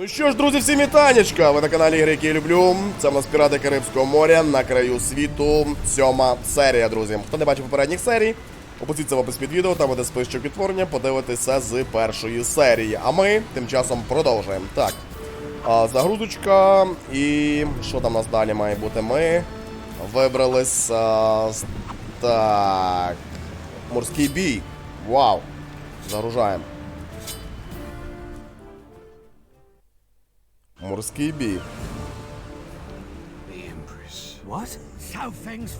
Ну що ж, друзі, всім вітанечка! Ви на каналі Ігри, які я люблю. Це в нас пірати Карибського моря на краю світу. Сьома серія, друзі. Хто не бачив попередніх серій, опустіться в опис під відео, там буде список відтворення, подивитися з першої серії. А ми тим часом продовжуємо. Так. А, загрузочка і що там у нас далі має бути? Ми вибрались. А, так. Морський бій. Вау. Загружаємо. Морський бій.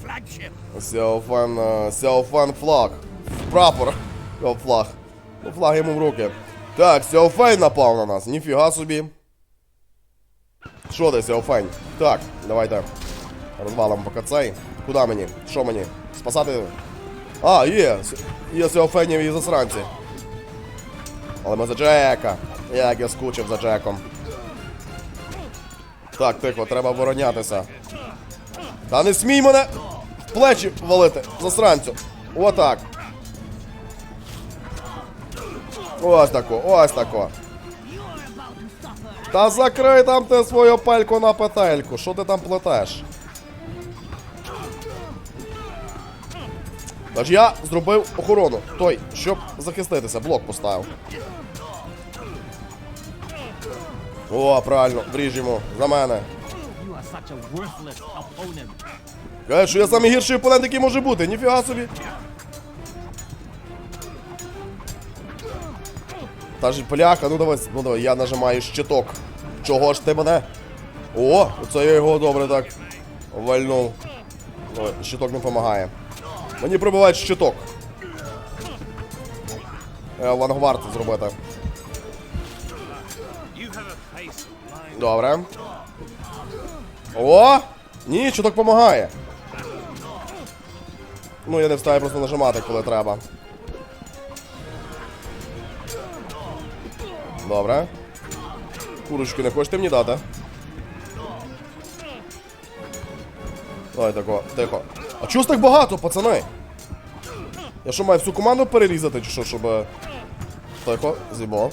Flagship. Сяофан, е, Сяофан флаг. Прапор. Флаг. Ну, флаг йому в руки. Так, Сяофейн напав на нас. Ніфіга собі. Що ти, Сяофейн? Так, давайте. Розвалимо поки цей. Куди мені? Що мені? Спасати? А, є. Є Сяофейніві засранці. Але ми за Джека. Як я скучив за Джеком. Так, тихо, треба оборонятися. Та не смій мене в плечі валити, засранцю. Отак. Ось тако, ось тако. Та закрий там ти свою пельку на петельку. Що ти там плетеш? Тож я зробив охорону. Той, щоб захиститися, блок поставив. О, правильно, вріжемо. За мене. Каже, що я самий гірший опонент, який може бути. Ніфіга собі. Та ж пляха, ну давай, ну давай, я нажимаю щиток. Чого ж ти мене? О, оце я його добре так вальнув. Ой, щиток не допомагає. Мені прибувають щиток. Е, Лангвард зробити. Добре. О! Ні, щиток допомагає. Ну, я не встаю просто нажимати, коли треба. Добре. Курочки не хочете мені дати? Давай тако, тихо. А чого так багато, пацани? Я що маю всю команду перерізати, чи що, щоб. е, Тихо, зібо.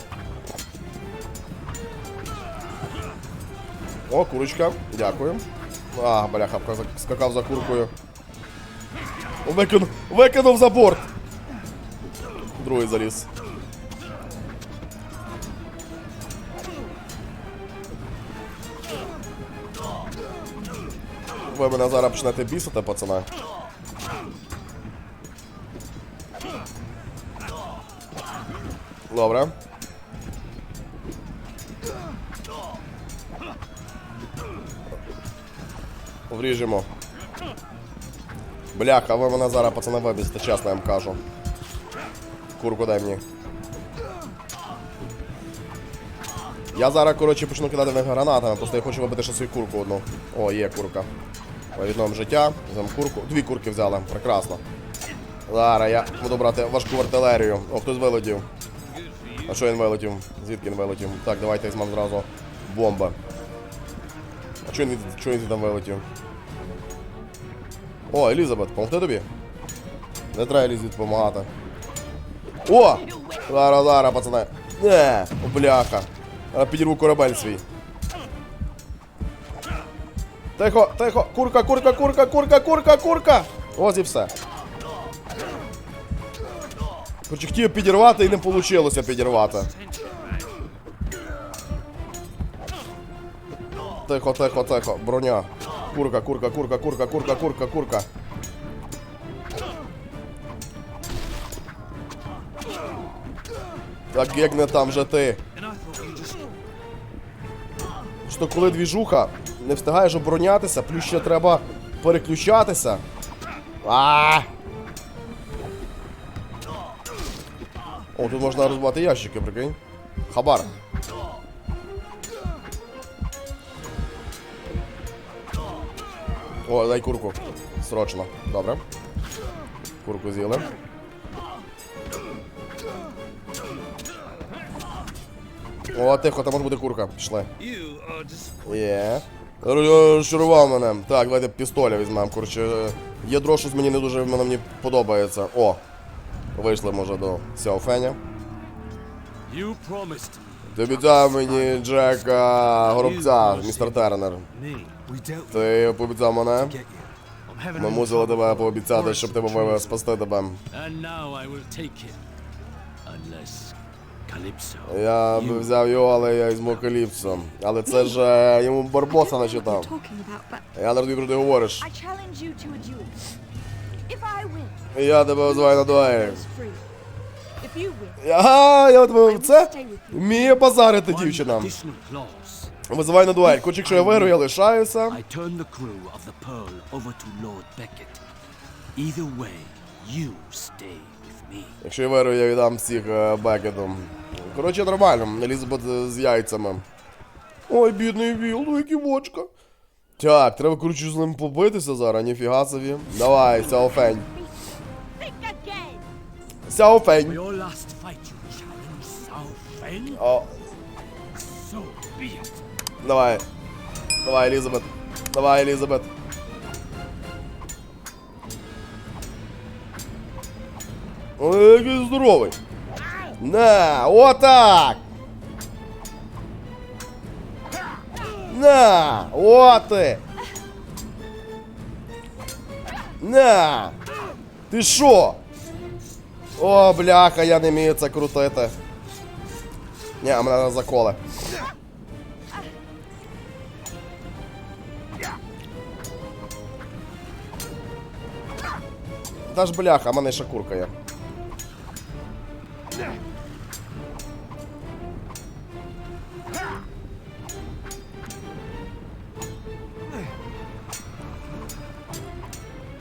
О, курочка, дякую. А, бляха, скакав за куркою. Викинув, викинув за борт. Другий заліз. Ви мене зараз почнете бісити, пацана. Добре. Вріжемо. Бляха, ви мене зараз пацани вибісите, чесно я вам кажу. Курку дай мені. Я зараз, коротше, почну кидати них гранатами, просто я хочу вибити ще свою курку одну. О, є курка. Відновимо життя, взяємо курку. Дві курки взяли, прекрасно. Зараз я буду брати важку артилерію. О, хтось вилетів. А що він вилетів? Звідки він вилетів? Так, давайте візьмемо зразу бомба. А чого він, чого він там вилетів? О, Елізабет, помогти тобі? Не треба Елізабет допомагати. О! Зараз, зараз, пацани. Не, бляха. Я підірву корабель свій. Тихо, тихо, курка, курка, курка, курка, курка, курка! Ось і все. Короче, хотів підірвати і не вийшло підірвати. Тихо, тихо, тихо, броня. Курка, курка, курка, курка, курка, курка, курка. Так як не там же ти. Що коли двіжуха, не встигаєш оборонятися, плюс ще треба переключатися. А! О, тут можна розбивати ящики, прикинь. Хабар. О, дай курку. Срочно. Добре. Курку з'їли. О, тихо, там може буде курка. Пішли. Є. Розчарував мене. Так, давайте пістоля візьмемо. Коротше, ядро щось мені не дуже воно мені подобається. О! Вийшли, може, до Сяофеня. Ти обіцяв мені Джека Горобця, містер Тернер. Ти пообіцяв мене. Ми мусили тебе пообіцяти, щоб тебе вивез спасти тебе. Я б взяв його, але я візьму Каліпсо. Але це ж е, йому Барбоса начитав. Я не розумію, про що ти говориш. Я тебе визиваю на дуель. Ага, я тебе це вміє базарити дівчина. Визивай на дуель. Хоч якщо я виграю, я лишаюся. Якщо я виграю, я віддам всіх е, Бекету. Коротше, нормально. Елізабет е, з яйцями. Ой, бідний Віл, ну які бочка. Так, треба, коротше, з ним побитися зараз, ніфіга собі. Давай, Сяофень. Сяофень. О. давай. Давай, Елізабет. Давай, Елізабет. Ой, який здоровий. На, отак. На, от ти. На. Ти що? О, бляха, я не вмію це крутити. Ні, а мене заколе. Та ж бляха, мене ще курка є.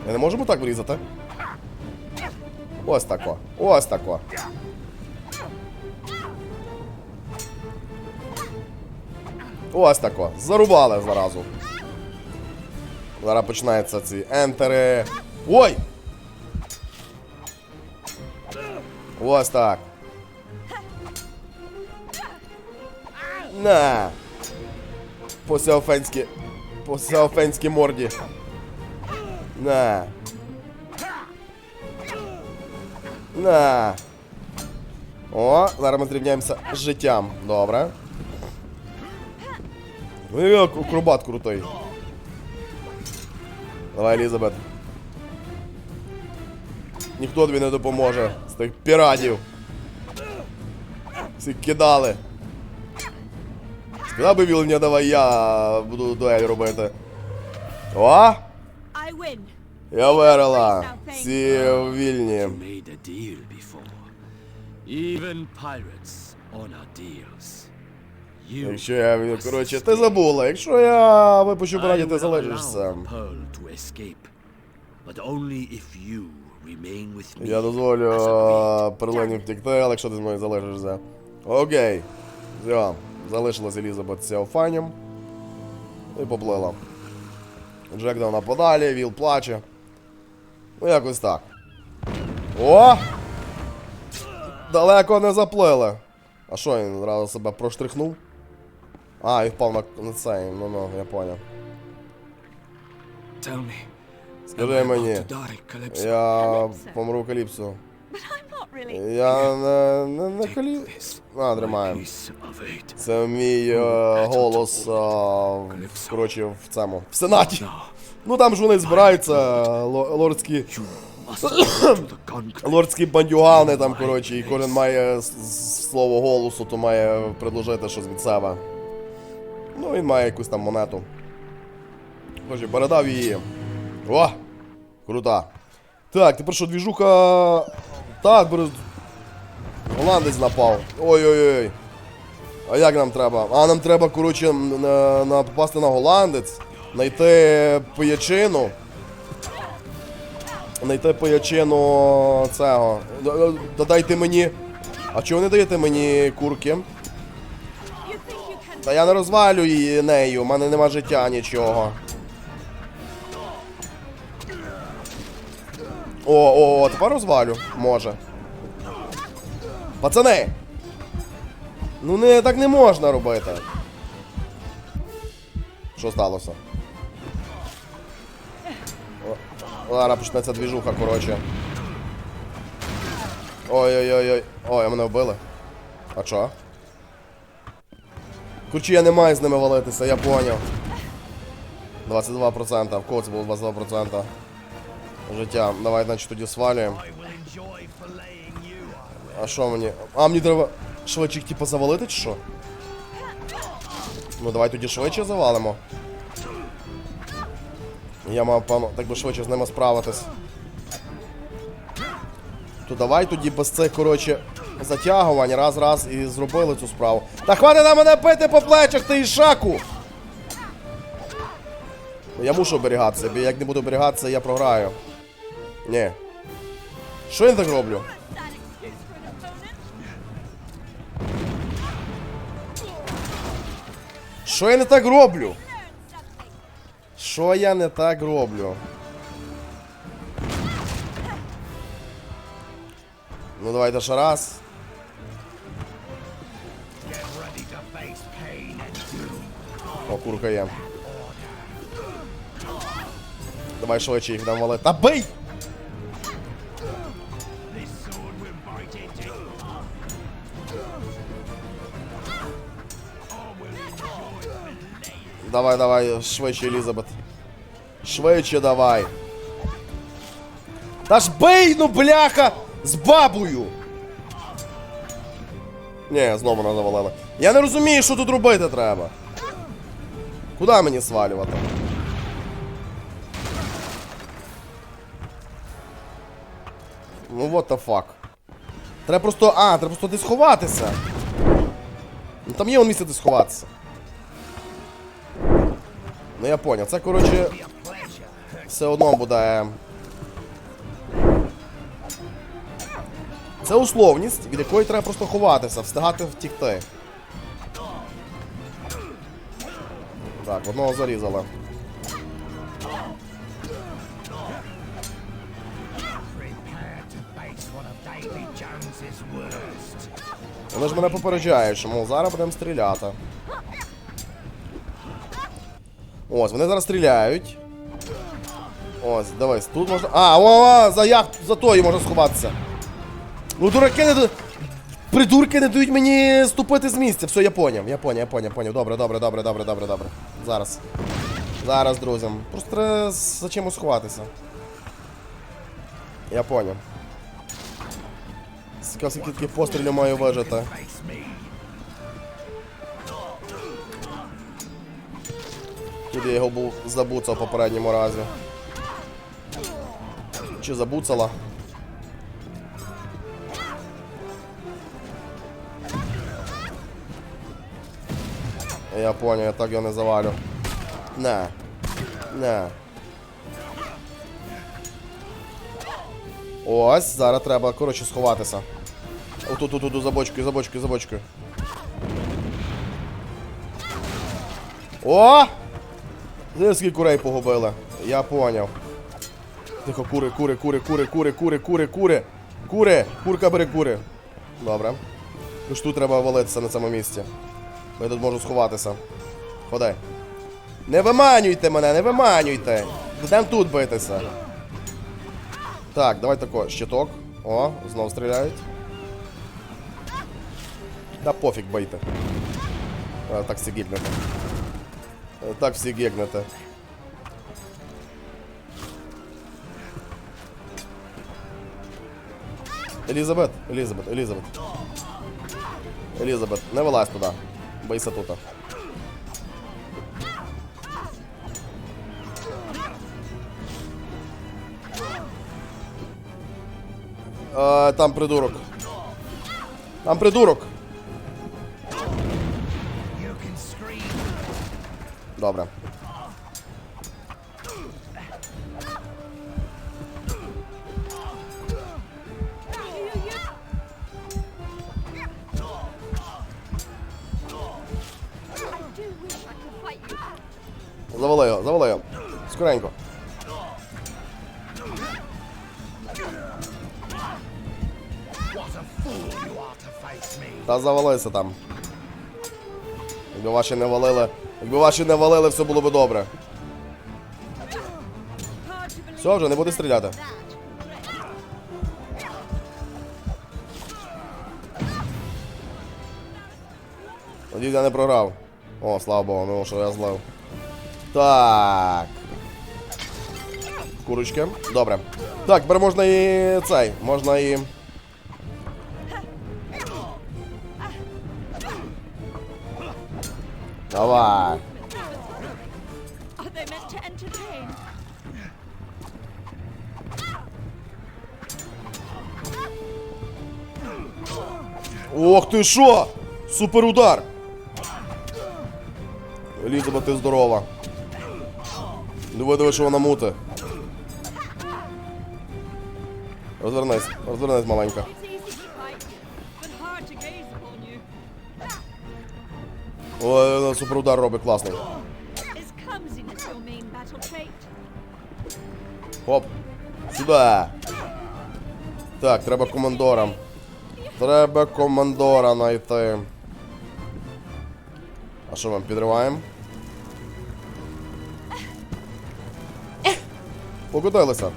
Ми не можемо так врізати? Ось тако. Ось тако. Ось тако. Зарубали зразу. Зараз починаються ці ентери. Ой! Ось так. На. По сеофенськи. По сеофенській морді. На. На. О, зараз ми зрівняємося з життям. Добре. Ну як акробат крутий. Давай, Елізабет. Ніхто тобі не допоможе з тих піратів. Всі кидали. Сказав би Вілня, давай я буду дуель робити. О! Я виграла. Всі вільні. Якщо я, коротше, ти забула, якщо я випущу пораді, ти escape, but only if you. Я дозволю е, втікти, але якщо ти з мною залишишся. Окей. Все. Залишилась Елізабет з. І поплила. Джек дав наподалі, Віл плаче. Ну якось так. О! Далеко не заплили. А що, він одразу себе проштрихнув? А, і впав на, на цей, ну ну, я поняв. Tell me, Скажи мені, я помру Каліпсо. Really. Я не, не, не Take калі... А, тримаємо. Це мій е, голос, е, коротше, в цьому. В Сенаті. Ну там ж вони збираються, ло- лордські. Лордські бандюгани там, коротше, і кожен має с- с- слово голосу, то має предложити щось від себе. Ну, він має якусь там монету. Коротше, передав її. О! Крута. Так, тепер що, двіжуха. Так, бере. Голландець напав. Ой-ой-ой. А як нам треба? А нам треба, коротше, на, на, попасти на голландець, знайти пиячину. Знайти пиячину цього. Додайте мені. А чого не даєте мені курки? Та я не розвалю її нею, у мене нема життя нічого. О, о, о, тепер розвалю. Може. Пацани! Ну не так не можна робити. Що сталося? О, Зараз почнеться двіжуха, коротше. Ой-ой-ой-ой. Ой, мене вбили. А чо? Короче, я не маю з ними валитися, я поняв. 22%, в кого було 22% життя. Давай, значить, тоді свалюємо. А що мені? А, мені треба швидше типу завалити чи що? Ну давай тоді швидше завалимо. Я мав так би швидше з ними справитись. То давай тоді без цих, коротше, затягувань раз-раз і зробили цю справу. Та хватить на мене пити по плечах, ти ішаку! Ну, Я мушу оберігатися, бо як не буду оберігатися, я програю. Ні. Що я так роблю? That excuse for an opponent. Що я не так роблю? Learn something. Що я не так роблю? Ну давайте ще раз. О, курка є. Давай швидше їх дам валити. Та бий! Давай, давай, швидше, Елізабет. Швидше давай. Та ж бий, ну бляха! З бабою! Ні, знову вона завалила. Я не розумію, що тут робити треба. Куди мені свалювати? Ну what the fuck. Треба просто. А, треба просто десь сховатися. Ну там є он місце де сховатися. Ну я поняв, це коротше. Все одно буде. е, Це условність, від якої треба просто ховатися, встигати втікти. Так, одного зарізали. Вони ж мене попереджають, що мов зараз будемо стріляти. Ось, вони зараз стріляють. Ось, дивись, тут можна. А, о, о, за яхт, за тою можна сховатися. Ну, дураки не дають. Придурки не дають мені ступити з місця. Все, я поняв, я поняв, я поняв, поняв. Добре, добре, добре, добре, добре, добре. Зараз. Зараз, друзям. Просто треба за чимось сховатися. Я поняв. Скільки пострілів маю вижити. Тут я його був забуцав попередньому разі. Чи забуцала? Я понял, я так його не завалю. Не. Не. Ось, зараз треба, коротше, сховатися. Отут, тут, тут, за бочкою, за бочкою, за бочкою. О! Скільки курей погубили. Я поняв. Тихо, кури, кури, кури, кури, кури, кури, кури, кури. Кури! Курка бери кури. Добре. Тож тут треба валитися на цьому місці. Бо я тут можу сховатися. Ходай. Не виманюйте мене, не виманюйте. Будемо тут битися. Так, давай тако, щиток. О, знову стріляють. Та пофіг бийте. А, так. А, Так всі гігнете. Елізабет, Елізабет, Елізабет. Елізабет, не вилазь туди. Бийся тут. Е, там придурок. Там придурок. Добре. Завали його, завали його. Скоренько. Та завалися там. Якби ваші не валили. Якби ваші не валили, все було би добре. Все, вже не буде стріляти. Надіюсь, я не програв. О, слава Богу, ну що я злив. Так. Курочки. Добре. Так, тепер можна і цей. Можна і. Давай. Ох ти що! Супер удар! Елізабет, ти здорова. Диви, диви, що вона мути. Розвернись, розвернись, маленька. Ой, вона супер удар робить класний. Хоп. Сюди. Так, треба командора. Треба командора знайти. А що ми підриваємо? Покотилися.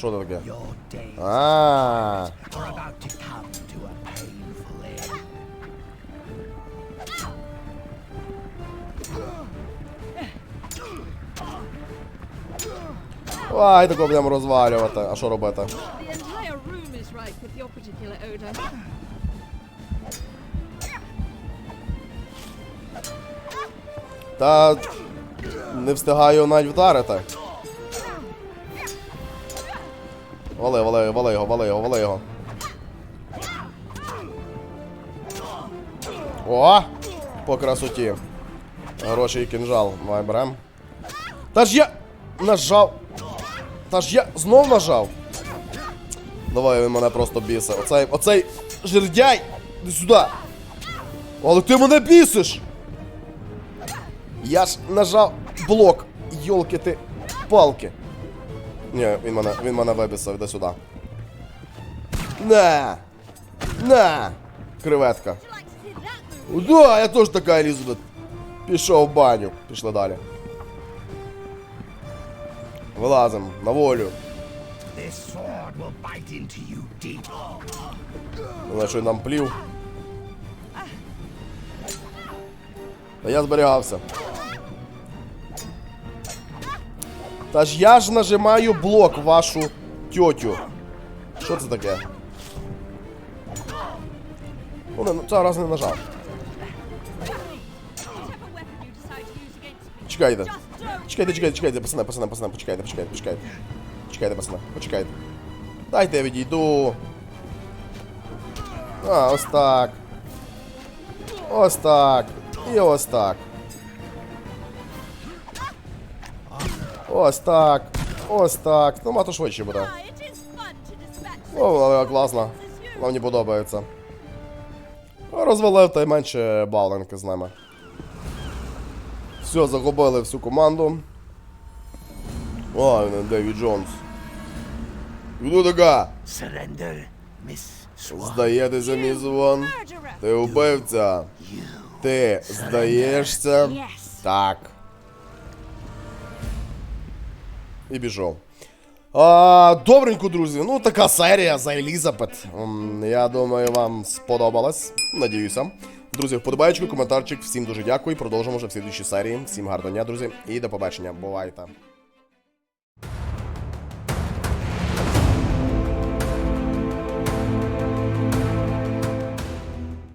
Що це таке? А. Ай, тако будемо розвалювати. А що робити? Та не встигаю навіть вдарити. Вали, вали, вали його, вали його, вали його. О! По красоті. Хороший кінжал. Давай берем. Та ж я нажав. Та ж я знов нажав. Давай він мене просто бісить. Оцей, оцей жердяй! Іди сюди! Але ти мене бісиш! Я ж нажав блок. Йолки ти палки. Ні, він мене, він мене вибісив, іди сюди. На! На! Креветка. Would you like to see that move? Да, я теж така Елізабет. Пішов в баню. Пішли далі. Вилазим на волю. This sword will bite into you deep. Вона що й нам плів. Та я зберігався. Та ж я ж нажимаю блок вашу тьотю. Що це таке? Ну, не, ну, цього разу не нажав. Whatever weapon you decide to use against me, Чекайте. just don't. Чекайте, чекайте, чекайте, пацани, пацани, пацани, почекайте, почекайте, почекайте. Почекайте, пацани, почекайте. Дайте я відійду. А, ось так. Ось так. І ось так. Ось так. Ось так. Ну, мато швидше буде. It is fun О, вона класна. Вона мені подобається. Розвалив та й менше баланки з ними. Все, загубили всю команду. О, він Девід Джонс. Іду така. Здаєтеся, мій звон. Ти вбивця. Ти здаєшся? Yes. Так. І пішов. А, добренько, друзі. Ну, така серія за Елізабет. Я думаю, вам сподобалась. Надіюся. Друзі, вподобайочку, коментарчик. Всім дуже дякую. Продовжимо вже в слідчій серії. Всім гарного дня, друзі, і до побачення. Бувайте.